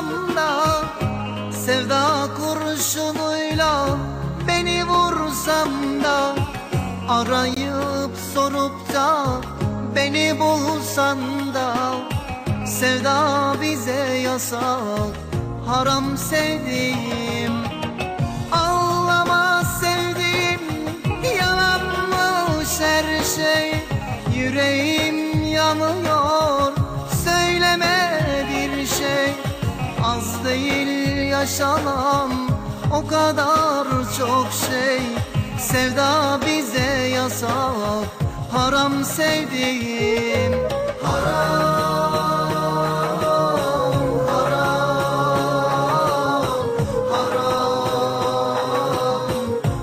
bulsam da Sevda kurşunuyla beni vursam da Arayıp sorup da beni bulsan da Sevda bize yasak haram sevdiğim Ağlama sevdiğim yalanmış her şey Yüreğim yanıyor değil yaşanan o kadar çok şey Sevda bize yasak. Haram sevdiğim Haram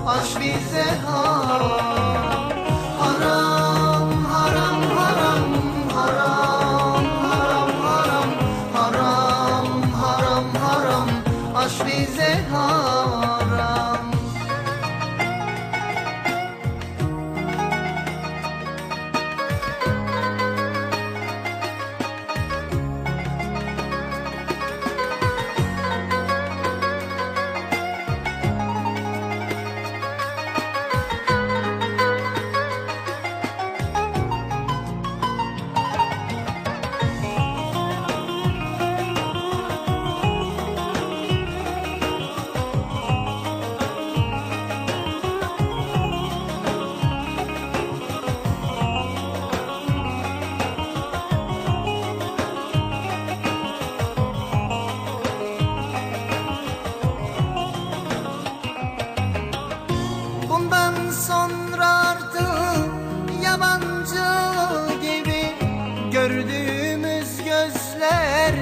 Aşk bize haram bize haram Bundan sonra artık yabancı gibi Gördüğümüz gözler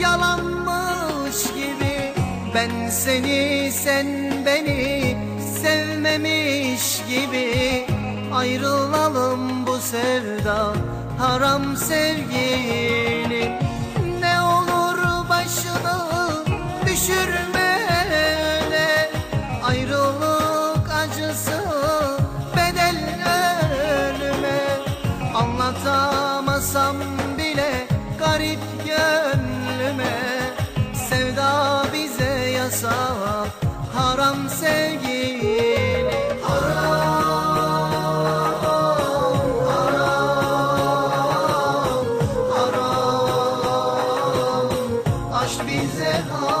yalanmış gibi. Ben seni sen beni sevmemiş gibi Ayrılalım bu sevda haram sevgilim söyle garip gönlüme. Sevda bize yasak haram sevgili Haram, haram, haram Aşk bize haram